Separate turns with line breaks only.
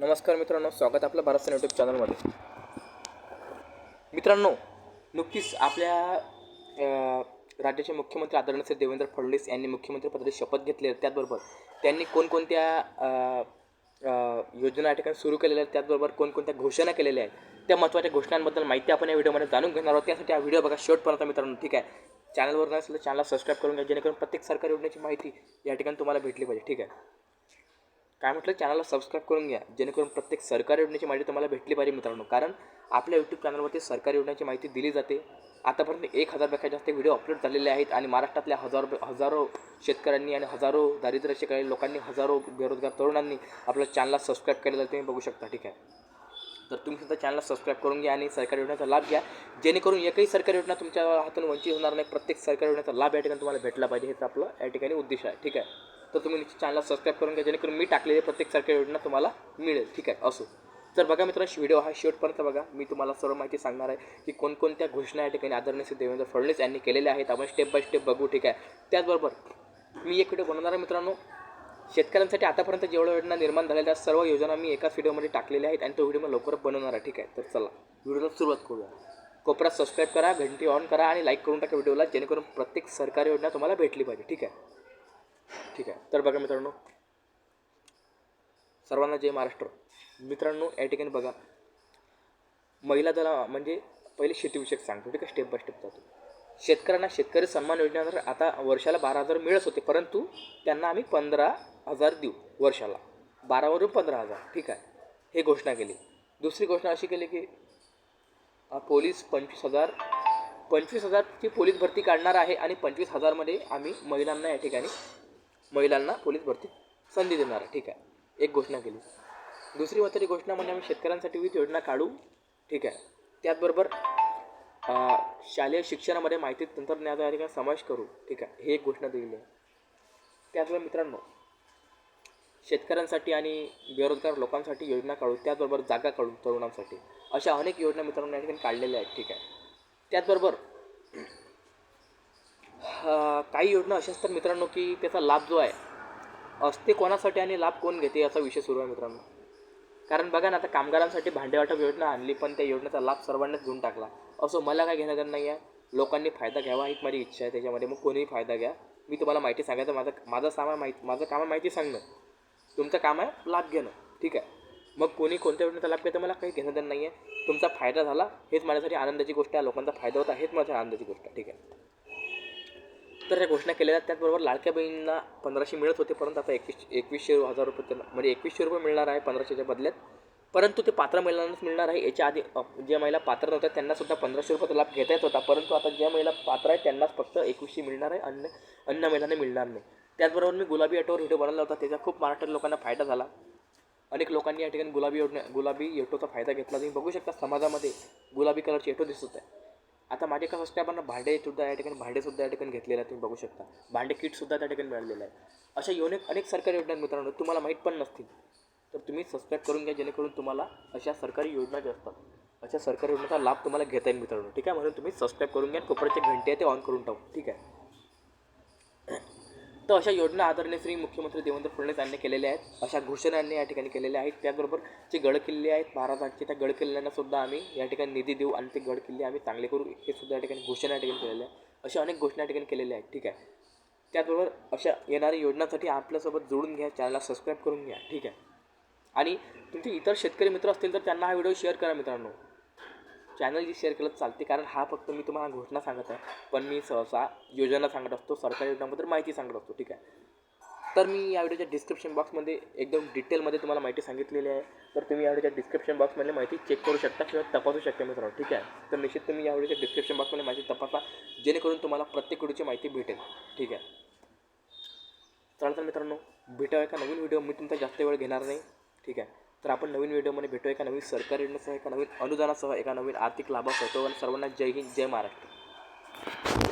नमस्कार मित्रांनो स्वागत आपलं भारत सन यूट्यूब चॅनलमध्ये मित्रांनो नुकतीच आपल्या राज्याचे मुख्यमंत्री आदरणीय श्री देवेंद्र फडणवीस यांनी मुख्यमंत्रीपदाची शपथ घेतली आहे त्याचबरोबर त्यांनी कोणकोणत्या योजना या ठिकाणी सुरू केलेल्या आहेत त्याचबरोबर कोणकोणत्या घोषणा केलेल्या आहेत त्या महत्त्वाच्या घोषणांबद्दल माहिती आपण या व्हिडिओमध्ये जाणून घेणार आहोत. त्यासाठी हा व्हिडिओ बघा शेवटपर्यंत मित्रांनो ठीक आहे? चॅनलवर नसेल तर चॅनलला सबस्क्राईब करून घ्या जेणेकरून प्रत्येक सरकारी योजनेची माहिती या ठिकाणी तुम्हाला भेटली पाहिजे ठीक आहे? काय म्हटलं? चॅनलला सबस्क्राईब करून घ्या. जेणेकरून प्रत्येक सरकारी योजनेची माहिती तुम्हाला भेटली पाहिजे मित्रांनो. कारण आपल्या यूट्यूब चॅनलवरती सरकारी योजनेची माहिती दिली जाते. आतापर्यंत एक हजारपेक्षा जास्त व्हिडिओ अपलोड झालेले आहेत आणि महाराष्ट्रातल्या हजारो हजारो शेतकऱ्यांनी आणि हजारो दारिद्र्य शेतकरी लोकांनी हजारो बेरोजगार तरुणांनी आपल्या चॅनलला सबस्क्राईब केलेलं तुम्ही बघू शकता. ठीक आहे? तर तुम्ही सुद्धा चॅनलला सबस्क्राईब करून घ्या आणि सरकारी योजनेचा लाभ घ्या. जेणेकरून एकही सरकारी योजना तुमच्या हातून वंचित होणार नाही. प्रत्येक सरकारी योजनेचा लाभ या ठिकाणी तुम्हाला भेटला पाहिजे. हेच आपलं या ठिकाणी उद्देश आहे. ठीक आहे? तर तुम्ही निश्चित चॅनलला सबस्क्राईब करून घ्या जेणेकरून मी टाकलेली प्रत्येक सरकारी योजना तुम्हाला मिळेल. ठीक आहे? असो. तर बघा मित्रांनो व्हिडिओ हा शेवटपर्यंत बघा. मी तुम्हाला सर्व माहिती सांगणार आहे की कोणकोणत्या घोषणा या ठिकाणी आदरणीय श्री देवेंद्र फडणवीस यांनी केलेल्या आहेत. आपण स्टेप बाय स्टेप बघू ठीक आहे? त्याचबरोबर मी एक व्हिडिओ बनवणार आहे मित्रांनो. शेतकऱ्यांसाठी आतापर्यंत जेवढ्या योजना निर्माण झालेल्या त्या सर्व योजना मी एकाच व्हिडिओमध्ये टाकलेल्या आहेत आणि तो व्हिडिओ मी लवकर बनवणार आहे ठीक आहे? तर चला व्हिडिओला सुरुवात करूया. कोपऱ्यात सबस्क्राईब करा घंटी ऑन करा आणि लाईक करून टाका व्हिडिओला जेणेकरून प्रत्येक सरकारी योजना तुम्हाला भेटली पाहिजे ठीक आहे? ठीक आहे. तर बघा मित्रांनो. सर्वांना जय महाराष्ट्र. मित्रांनो या ठिकाणी बघा. महिला दला म्हणजे पहिले शेतीविषयक सांगतो. ठीक आहे स्टेप बाय स्टेप जातो. शेतकऱ्यांना शेतकरी सन्मान योजनेनंतर आता वर्षाला बारा हजार मिळत होते परंतु त्यांना आम्ही पंधरा हजार देऊ वर्षाला. बारावरून पंधरा हजार. ठीक आहे. हे घोषणा केली. दुसरी घोषणा अशी केली की पोलीस पंचवीस हजार पंचवीस हजारची पोलीस भरती काढणार आहे आणि पंचवीस हजारमध्ये आम्ही महिलांना या ठिकाणी महिलांना पोलीस भरती संधी देणार आहे. ठीक आहे. एक घोषणा केली. दुसरी महत्त्वाची घोषणा म्हणजे आम्ही शेतकऱ्यांसाठी विविध योजना काढू. ठीक आहे. त्याचबरोबर शालेय शिक्षणामध्ये माहिती तंत्रज्ञानाचा समावेश करू. ठीक आहे. हे एक घोषणा दिलेली आहे. त्याचबरोबर मित्रांनो शेतकऱ्यांसाठी आणि बेरोजगार लोकांसाठी योजना काढू. त्याचबरोबर जागा काढू तरुणांसाठी. अशा अनेक योजना मित्रांनो या ठिकाणी काढलेल्या आहेत. ठीक आहे. त्याचबरोबर काही योजना अशा असतात मित्रांनो की त्याचा लाभ जो आहे असते कोणासाठी आणि लाभ कोण घेते याचा विषय सुरू आहे मित्रांनो. कारण बघा ना आता कामगारांसाठी भांडेवाटप योजना आणली पण त्या योजनेचा लाभ सर्वांनाच घेऊन टाकला. असं मला काय घेणं देणं नाही आहे लोकांनी फायदा घ्यावा ही माझी इच्छा आहे त्याच्यामध्ये मग कोणीही फायदा घ्या. मी तुम्हाला माहिती सांगायचं माझं माझं सामान माहिती माझं काम आहे माहिती सांगणं. तुमचं काम आहे लाभ घेणं. ठीक आहे? मग कोणी कोणत्या योजनेचा लाभ घेतं मला काही घेणं देणं नाही आहे तुमचा फायदा झाला हेच माझ्यासाठी आनंदाची गोष्ट आहे. लोकांचा फायदा होता हेच माझ्या आनंदाची गोष्ट आहे. ठीक आहे? तर ह्या घोषणा केलेल्या आहेत त्याचबरोबर लाडक्या बहिणींना पंधराशे मिळत होते परंतु आता एकवीस एकवीसशे हजार रुपये त्यांना म्हणजे एकवीसशे रुपये मिळणार आहे पंधराशेच्या बदल्यात. परंतु ते पात्र महिलांनाच मिळणार आहे. याच्या आधी ज्या महिला पात्र नव्हत्या त्यांनासुद्धा पंधराशे रुपयाचा लाभ घेता येत होता. परंतु आता ज्या महिला पात्र आहेत त्यांनाच फक्त एकवीसशे मिळणार आहे. अन्य अन्य महिलांना मिळणार नाही. त्याचबरोबर मी गुलाबी ऑटोवर व्हिडिओ बनवला होता. त्याचा खूप महाराष्ट्र लोकांना फायदा झाला. अनेक लोकांनी या ठिकाणी गुलाबी योजने गुलाबी ऑटोचा फायदा घेतला. तुम्ही बघू शकता समाजामध्ये गुलाबी कलरची ऑटो दिसत आहे आता माझ्या एका सबस्क्रायबरना भांडे सुद्धा या ठिकाणी भांडेसुद्धा या ठिकाणी घेतलेले आहे तुम्ही बघू शकता. भांडे किटसुद्धा त्या ठिकाणी मिळालेलं आहे अशा अनेक अनेक सरकारी योजना मित्रांनो तुम्हाला माहीत पण नसतील. तर तुम्ही सबस्क्राईब करून घ्या जेणेकरून तुम्हाला अशा सरकारी योजना ज्या असतात अशा सरकारी योजनेचा लाभ तुम्हाला घेता येईल मित्रांनो. ठीक आहे? म्हणून तुम्ही सबस्क्राईब करून घ्या कोपऱ्याचे घंटे आहे ते ऑन करून टाकू. ठीक आहे? तर अशा योजना आदरणीय श्री मुख्यमंत्री देवेंद्र फडणवीस यांनी केलेल्या आहेत. अशा घोषणा यांनी या ठिकाणी केलेल्या आहेत. त्याचबरोबर जे गडकिल्ले आहेत महाराजांचे त्या गडकिल्ल्यांना सुद्धा आम्ही या ठिकाणी निधी देऊ आणि ते गडकिल्ले आम्ही चांगले करू. हे सुद्धा या ठिकाणी घोषणा या ठिकाणी केलेल्या आहे अशा अनेक घोषणा या ठिकाणी केलेल्या आहेत. ठीक आहे. त्याचबरोबर अशा येणाऱ्या योजनांसाठी आपल्यासोबत जोडून घ्या. चॅनलला सबस्क्राईब करून घ्या. ठीक आहे. आणि तुमचे इतर शेतकरी मित्र असतील तर त्यांना हा व्हिडिओ शेअर करा मित्रांनो. चॅनल जी शेअर केलं चालते. कारण हा फक्त मी तुम्हाला घोषणा सांगत आहे. पण मी सहसा योजना सांगत असतो सरकारी योजनाबद्दल माहिती सांगत असतो. ठीक आहे? तर मी या व्हिडिओच्या डिस्क्रिप्शन बॉक्समध्ये एकदम डिटेलमध्ये तुम्हाला माहिती सांगितलेली आहे. तर तुम्ही या व्हिडिओच्या डिस्क्रिप्शन बॉक्समध्ये माहिती चेक करू शकता किंवा तपासू शकता मित्रांनो. ठीक आहे? तर निश्चित तुम्ही या व्हिडिओच्या डिस्क्रिप्शन बॉक्समध्ये माहिती तपासा जेणेकरून तुम्हाला प्रत्येक व्हिडिओची माहिती भेटेल. ठीक आहे? चला तर मित्रांनो. भेटूया एका नवीन व्हिडिओ मी तुमचा जास्त वेळ घेणार नाही. ठीक आहे? तर आपण नवीन व्हिडिओमध्ये भेटू एका नवीन सरकारी योजनेसह एका नवीन अनुदानासह एका नवीन आर्थिक लाभासह. तो आणि सर्वांना जय हिंद जय महाराष्ट्र.